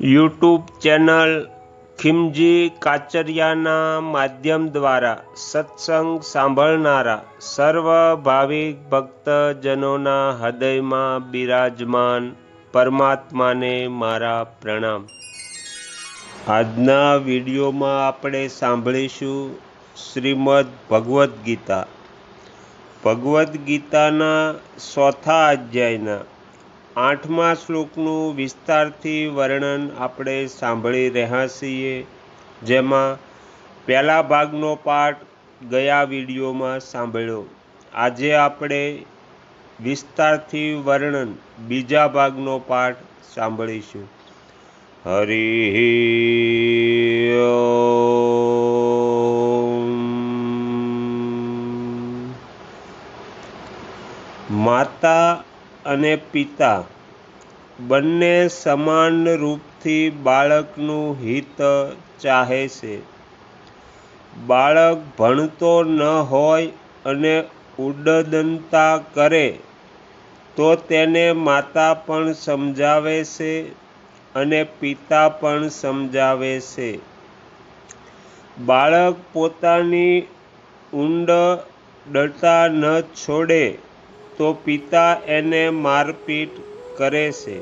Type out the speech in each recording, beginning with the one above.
YouTube channel ખિમજી કાચરિયાના માધ્યમ દ્વારા સત્સંગ સાંભળનારા સર્વ ભાવિક ભક્તજનોના હૃદયમાં બિરાજમાન પરમાત્માને મારા પ્રણામ. આજના વિડીયોમાં આપણે સાંભળીશું શ્રીમદ ભગવદ્ ગીતા. ભગવદ્ ગીતાના ચોથા અધ્યાયના આઠમા શ્લોકનું વિસ્તારથી વર્ણન આપણે સાંભળી રહ્યા છીએ, જેમાં પહેલા ભાગનો પાઠ ગયા વિડીયોમાં સાંભળ્યો. આજે આપણે વિસ્તારથી વર્ણન બીજા ભાગનો પાઠ સાંભળીશું. હરિ માતા અને પિતા. બંને સમાન રૂપથી બાળકનું હિત ચાહે છે. બાળક ભણતો ન હોય અને ઉડદંતા કરે, તો તેને માતા પણ સમજાવે છે અને પિતા પણ સમજાવે છે. બાળક પોતાની ઊંડ ડરતા ન છોડે તો પિતા એને મારપીટ કરે છે.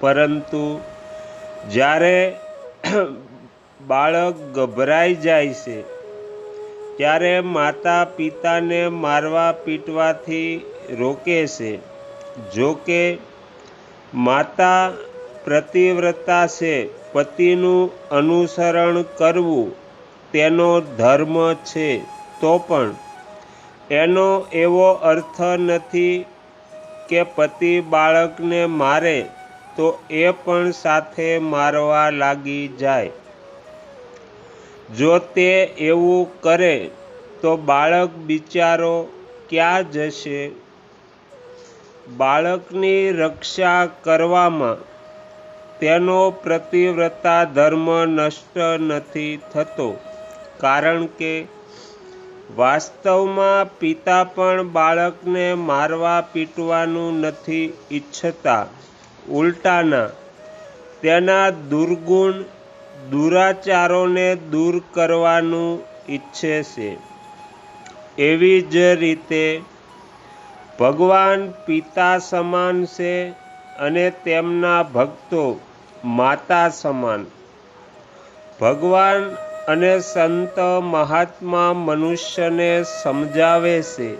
પરંતુ જ્યારે બાળક ગભરાઈ જાય છે, ત્યારે માતા પિતાને મારવા પીટવાથી રોકે છે. જો કે માતા પ્રતિવ્રતા છે, પતિનું અનુસરણ કરવું તેનો ધર્મ છે તો પણ એનો એવો અર્થ નથી કે પતિ બાળકને મારે તો એ પણ સાથે મારવા લાગી જાય. જો તે એવું કરે તો બાળક બિચારો ક્યાં જશે? બાળકની રક્ષા કરવામાં તેનો પ્રતિવ્રતા ધર્મ નષ્ટ નથી થતો. કારણ કે વાસ્તવમાં પિતા પણ બાળકને મારવા પીટવાનું નથી ઈચ્છતા. ઉલટાના, તેના દુર્ગુણ દુરાચારોને દૂર કરવાનું ઈચ્છે છે. એવી જ રીતે ભગવાન પિતા સમાન છે અને તેમના ભક્તો માતા સમાન. ભગવાન અને સંત મહાત્મા મનુષ્યને સમજાવે છે.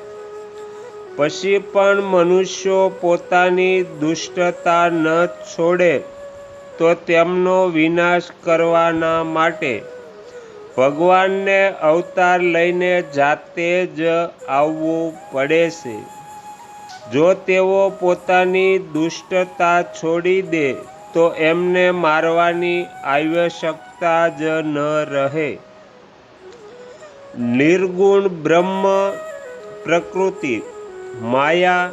પછી પણ મનુષ્યો પોતાની દુષ્ટતા ન છોડે તો તેમનો વિનાશ કરવાના માટે ભગવાનને અવતાર લઈને જાતે જ આવવું પડે છે. જો તેઓ પોતાની દુષ્ટતા છોડી દે તો એમને મારવાની આવશ્યકતા જ ન રહે. નિર્ગુણ બ્રહ્મ પ્રકૃતિ, માયા,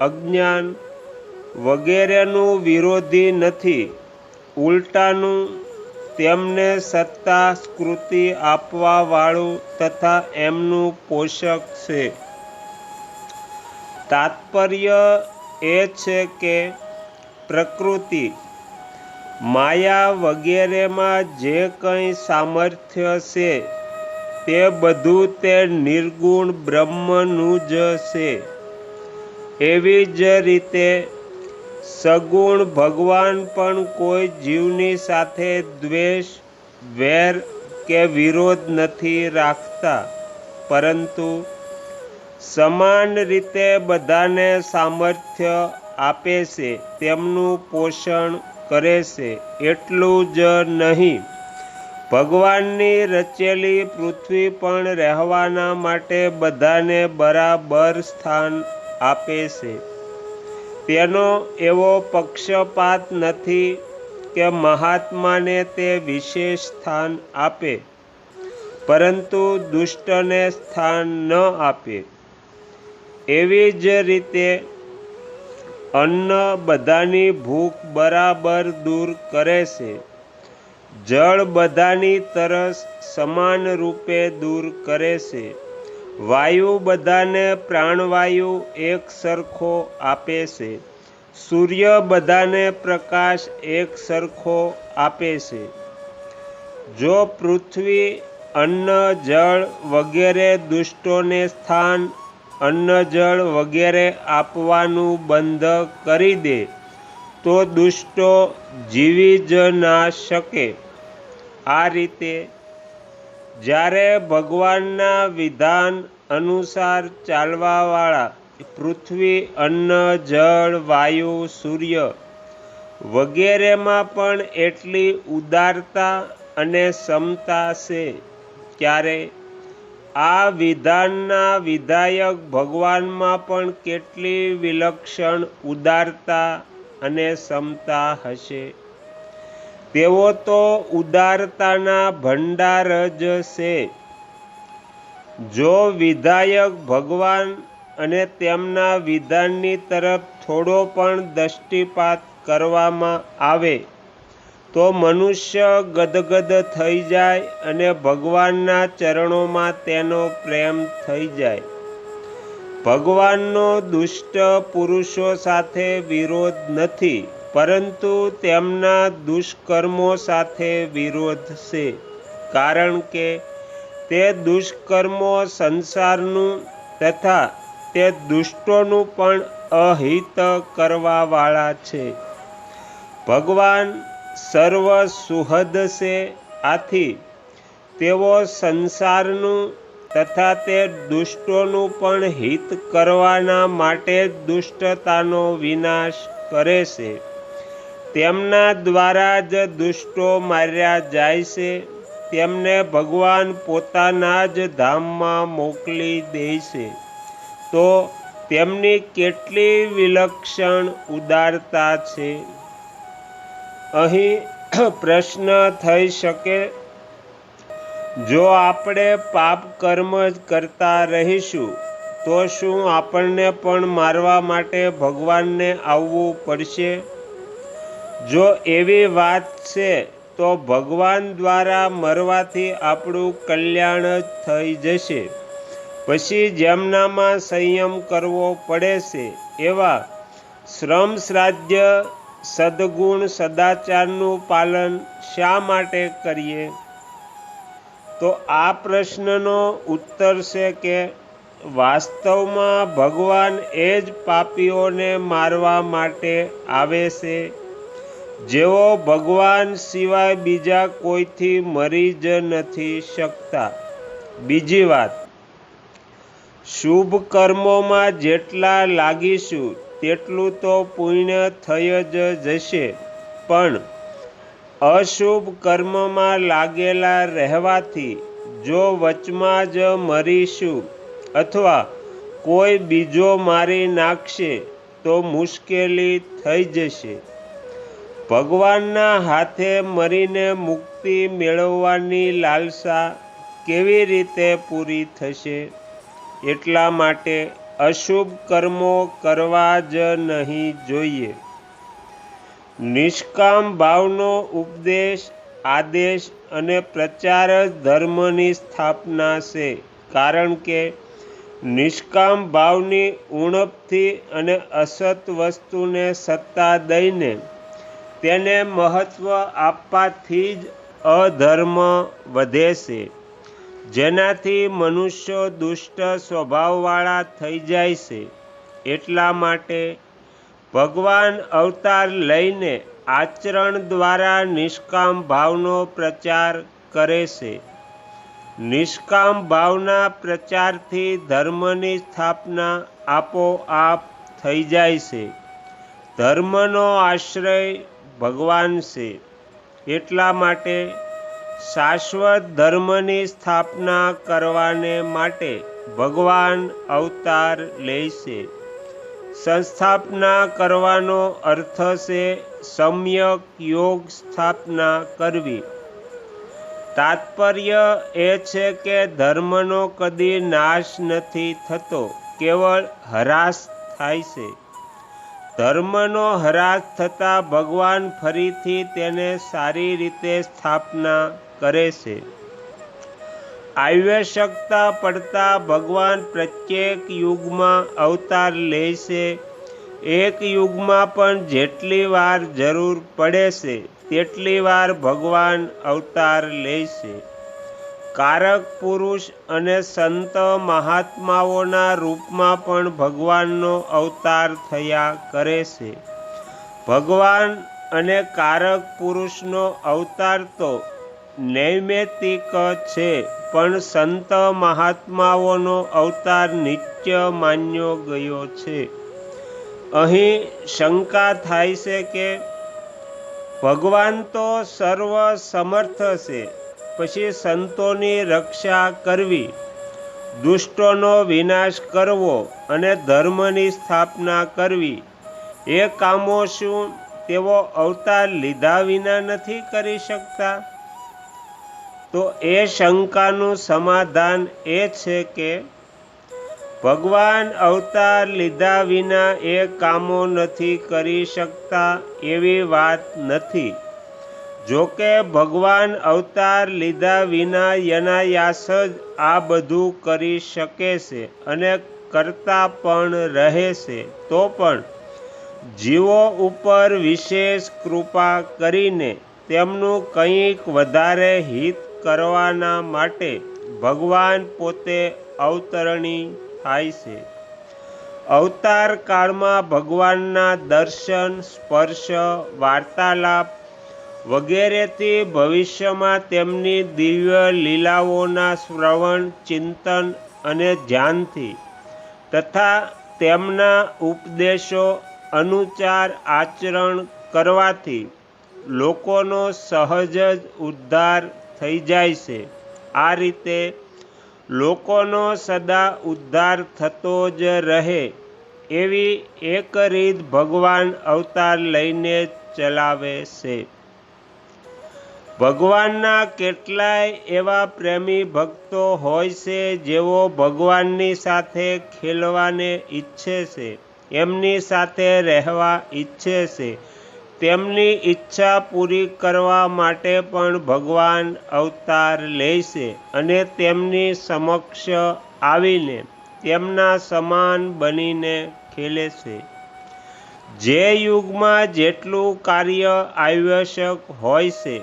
અજ્ઞાન વગેરેનું વિરોધી નથી. ઉલટાનું તેમને સત્તા સ્કૃતિ આપવાવાળું તથા એમનું પોષક છે. તાત્પર્ય એ છે કે પ્રકૃતિ. માયા વગેરેમાં જે કંઈ સામર્થ્ય છે, તે બધું તે નિર્ગુણ બ્રહ્મનું જ છે. એવી જ રીતે સગુણ ભગવાન પણ કોઈ જીવની સાથે દ્વેષ, વેર કે વિરોધ નથી રાખતા. પરંતુ સમાન રીતે બધાને સામર્થ્ય આપે છે, તેમનું પોષણ કરે છે, એટલું જ નહીં. ભગવાનની રચેલી પૃથ્વી પણ રહેવાના માટે બધાને બરાબર સ્થાન આપે છે. તેનો એવો પક્ષપાત નથી કે મહાત્માને તે વિશેષ સ્થાન આપે, પરંતુ દુષ્ટને સ્થાન ન આપે. એવી જ રીતે અન્ન બધાની ભૂખ બરાબર દૂર કરે છે. જળ બધાની તરસ સમાન રૂપે દૂર કરે છે. વાયુ બધાને પ્રાણવાયુ એક સરખો આપે છે. સૂર્ય બધાને પ્રકાશ એક સરખો આપે છે. જો પૃથ્વી, અન્ન, જળ વગેરે દુષ્ટોને સ્થાન અન્ન જળ વગેરે આપવાનું બંધ કરી દે તો દુષ્ટો જીવી જ ના શકે. આ રીતે જ્યારે ભગવાનના વિધાન અનુસાર ચાલવાવાળા પૃથ્વી, અન્ન, જળ, વાયુ, સૂર્ય વગેરેમાં પણ એટલી ઉદારતા અને ક્ષમતા છે ત્યારે આ વિધાનના વિધાયક ભગવાનમાં પણ કેટલી વિલક્ષણ ઉદારતા અને ક્ષમતા હશે? તેઓ તો ઉદારતાના ભંડાર જ છે. જો વિધાયક ભગવાન અને તેમના વિધાનની તરફ થોડો પણ દૃષ્ટિપાત કરવામાં આવે તો મનુષ્ય ગદગદ થઈ જાય અને ભગવાનના ચરણોમાં તેનો પ્રેમ થઈ જાય. ભગવાનનો દુષ્ટ પુરુષો સાથે વિરોધ નથી, પરંતુ તેમના દુષ્કર્મો સાથે વિરોધ છે. કારણ કે તે દુષ્કર્મો સંસારનું તથા તે દુષ્ટોનું પણ અહિત કરવાવાળા છે. ભગવાન સર્વ સુહદ છે આથી. તેઓ સંસારનું તથા તે દુષ્ટોનું પણ હિત કરવાના માટે દુષ્ટતાનો વિનાશ કરે છે. તેમના દ્વારા જ દુષ્ટો માર્યા જાય છે. તેમને ભગવાન પોતાના જ ધામમાં મોકલી દે છે. તો તેમની કેટલી વિલક્ષણ ઉદારતા છે? અહીં પ્રશ્ન થઈ શકે. જો આપણે પાપ કર્મ કરતા રહીશું, તો શું આપણને પણ મારવા માટે ભગવાનને આવવું પડશે? જો એવી વાત છે, તો ભગવાન દ્વારા મરવાથી આપણું કલ્યાણ જ થઈ જશે. પછી જેમનામાં સંયમ કરવો પડે છે, એવા શ્રમ શ્રાદ્ધ સદગુણ સદાચારનું પાલન શા માટે કરીએ? તો આ પ્રશ્નનો ઉત્તર છે કે વાસ્તવમાં ભગવાન એ જ પાપીઓને મારવા માટે આવે છે. જેઓ ભગવાન સિવાય બીજા કોઈથી મરી જ નથી શકતા. બીજી વાત શુભ કર્મોમાં જેટલા લાગીશું તેટલું તો પુણ્ય થઈ જ જશે. પણ અશુભ કર્મમાં લાગેલા રહેવાથી જો વચમાં જ મરીશું અથવા કોઈ બીજો મારી નાખશે તો મુશ્કેલી થઈ જશે. ભગવાનના હાથે મરીને મુક્તિ મેળવવાની લાલસા કેવી રીતે પૂરી થશે? એટલા માટે અશુભ કર્મો કરવા જ નહીં જોઈએ. નિષ્કામ ભાવનો ઉપદેશ, આદેશ અને પ્રચાર જ ધર્મની સ્થાપના છે. કારણ કે નિષ્કામ ભાવની ઉણપથી અને અસત વસ્તુને સત્તા દઈને તેને મહત્ત્વ આપવાથી જ અધર્મ વધે છે. જેનાથી મનુષ્યો દુષ્ટ સ્વભાવવાળા થઈ જાય છે, એટલા માટે ભગવાન અવતાર લઈને આચરણ દ્વારા નિષ્કામ ભાવનો પ્રચાર કરે છે. નિષ્કામ ભાવના પ્રચારથી ધર્મની સ્થાપના આપોઆપ થઈ જાય છે. ધર્મનો આશ્રય ભગવાન છે, એટલા માટે શાશ્વત ધર્મની સ્થાપના કરવાને માટે ભગવાન અવતાર લે છે સંસ્થાપના કરવાનો અર્થ છે સમ્યક યોગ સ્થાપના કરવી. તાત્પર્ય એ છે કે ધર્મનો કદી નાશ નથી થતો, કેવળ હરાશ થાય છે. ધર્મનો હરાશ થતાં ભગવાન ફરીથી તેને સારી રીતે સ્થાપના કરે છે. આવશ્યકતા પડતા ભગવાન પ્રત્યેક યુગમાં અવતાર લે છે. એક યુગમાં પણ જેટલી વાર જરૂર પડે છે, તેટલી વાર ભગવાન અવતાર લે છે. કારક પુરુષ અને સંત મહાત્માઓના રૂપમાં પણ ભગવાનનો અવતાર થયા કરે છે. ભગવાન અને કારક પુરુષનો અવતાર તો નૈમિતિક છે, પણ સંત મહાત્માઓનો અવતાર નિત્ય માન્યો ગયો છે. અહીં શંકા થાય છે કે ભગવાન તો સર્વ સમર્થ છે, પછી સંતોની રક્ષા કરવી, દુષ્ટોનો વિનાશ કરવો અને ધર્મની સ્થાપના કરવી, એ કામો શું તેઓ અવતાર લીધા વિના નથી કરી શકતા? તો એ શંકાનું સમાધાન એ છે કે ભગવાન અવતાર લીધા વિના એ કામો નથી કરી શકતા એવી વાત નથી. જોકે ભગવાન અવતાર લીધા વિના યનાયાસ જ આ બધું કરી શકે છે અને કરતા પણ રહે છે. તો પણ જીવો ઉપર વિશેષ કૃપા કરીને તેમનું કંઈક વધારે હિત કરવાના માટે ભગવાન પોતે અવતરણી થાય છે. અવતાર કાળમાં ભગવાનના દર્શન, સ્પર્શ, વાર્તાલાપ વગેરેથી ભવિષ્યમાં તેમની દિવ્ય લીલાઓના શ્રવણ, ચિંતન અને ધ્યાનથી તથા તેમના ઉપદેશો, અનુચાર, આચરણ કરવાથી લોકોનો સહજ જ ઉદ્ધાર થઈ જાય છે. આ રીતે લોકોનો સદા ઉદ્ધાર થતો જ રહે એવી એક રીત ભગવાન અવતાર લઈને ચલાવે છે. ભગવાનના કેટલાય એવા પ્રેમી ભક્તો હોય છે જેઓ ભગવાનની સાથે ખેલવાને ઈચ્છે છે, એમની સાથે રહેવા ઈચ્છે છે. તેમની ઈચ્છા પૂરી કરવા માટે પણ ભગવાન અવતાર લે છે અને તેમની સમક્ષ આવીને તેમના સમાન બનીને ખેલે છે. જે યુગમાં જેટલું કાર્ય આવશ્યક હોય છે,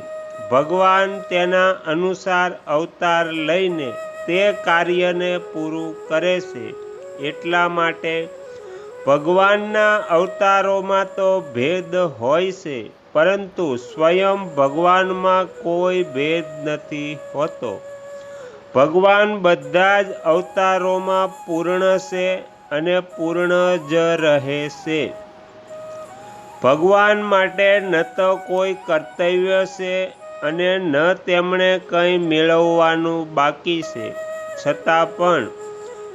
ભગવાન તેના અનુસાર અવતાર લઈને તે કાર્યને પૂરું કરે છે એટલા માટે ભગવાનના અવતારોમાં તો ભેદ હોય છે, પરંતુ સ્વયં ભગવાનમાં કોઈ ભેદ નથી હોતો. ભગવાન બધા જ અવતારોમાં પૂર્ણ છે અને પૂર્ણ જ રહે છે. ભગવાન માટે ન તો કોઈ કર્તવ્ય છે અને ન તેમણે કંઈ મેળવવાનું બાકી છે. છતાં પણ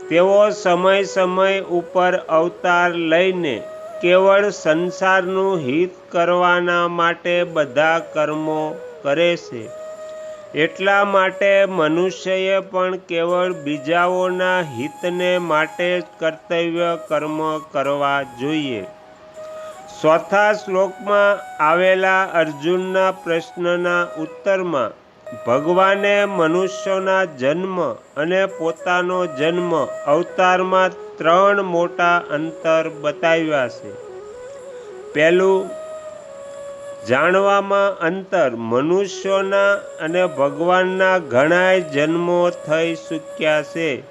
તેઓ સમય સમય ઉપર અવતાર લઈને કેવળ સંસારનું હિત કરવાના માટે બધા કર્મો કરે છે. એટલા માટે મનુષ્યએ પણ કેવળ બીજાઓના હિતને માટે જ કર્તવ્ય કર્મ કરવા જોઈએ. ચોથા શ્લોકમાં આવેલા અર્જુનના પ્રશ્નના ઉત્તરમાં ભગવાને મનુષ્યોના જન્મ અને પોતાનો જન્મ અવતારમાં ત્રણ મોટા અંતર બતાવ્યા છે. પહેલું, જાણવામાં અંતર મનુષ્યોના અને ભગવાનના ઘણાય જન્મો થઈ ચૂક્યા છે.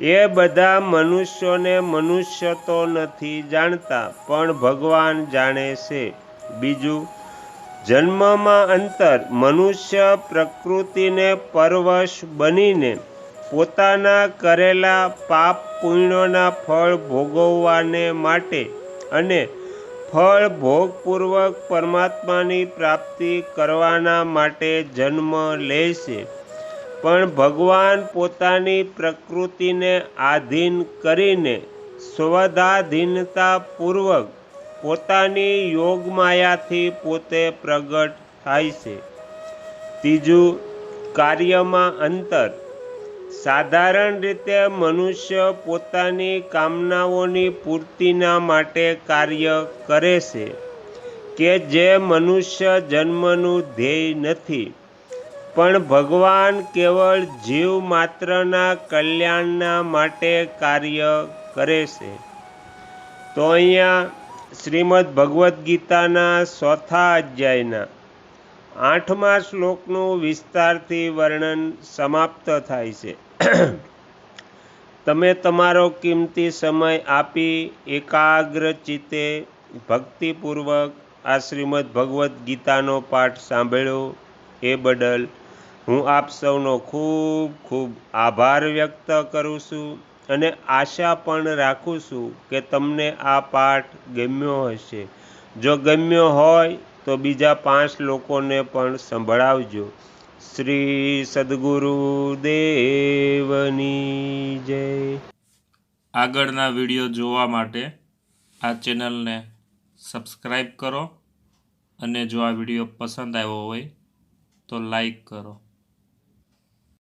એ બધા મનુષ્યોને મનુષ્ય તો નથી જાણતા, પણ ભગવાન જાણે છે. બીજું જન્મમાં અંતર મનુષ્ય પ્રકૃતિને પરવશ બનીને પોતાના કરેલા પાપ પુણ્યોના ફળ ભોગવવાને માટે અને ફળ ભોગપૂર્વક પરમાત્માની પ્રાપ્તિ કરવાના માટે જન્મ લે છે. પણ ભગવાન પોતાની પ્રકૃતિને આધીન કરીને સ્વધાધીનતાપૂર્વક પોતાની યોગમાયાથી પોતે પ્રગટ થાય છે. ત્રીજું, કાર્યમાં અંતર. સાધારણ રીતે મનુષ્ય પોતાની કામનાઓની પૂર્તિના માટે કાર્ય કરે છે, કે જે મનુષ્ય જન્મનું ધ્યેય નથી. પણ ભગવાન કેવળ જીવ માત્રના કલ્યાણના માટે કાર્ય કરે છે. તો અહીંયા શ્રીમદ ભગવદ્ ગીતાના ચોથા અધ્યાયના આઠમા શ્લોકનું વિસ્તારથી વર્ણન સમાપ્ત થાય છે. તમે તમારો કિંમતી સમય આપી એકાગ્ર ચિત્તે ભક્તિપૂર્વક આ શ્રીમદ ભગવદ્ ગીતાનો પાઠ સાંભળ્યો. એ બદલ હું આપ સૌનો ખૂબ ખૂબ આભાર વ્યક્ત કરું છું. અને આશા પણ રાખું છું કે તમને આ પાઠ ગમ્યો હશે. જો ગમ્યો હોય તો બીજા પાંચ લોકોને પણ સંભળાવજો. શ્રી સદગુરુ દેવની જય. આગળના વીડિયો જોવા માટે આ ચેનલને સબસ્ક્રાઈબ કરો અને જો આ વીડિયો પસંદ આવ્યો હોય તો લાઈક કરો.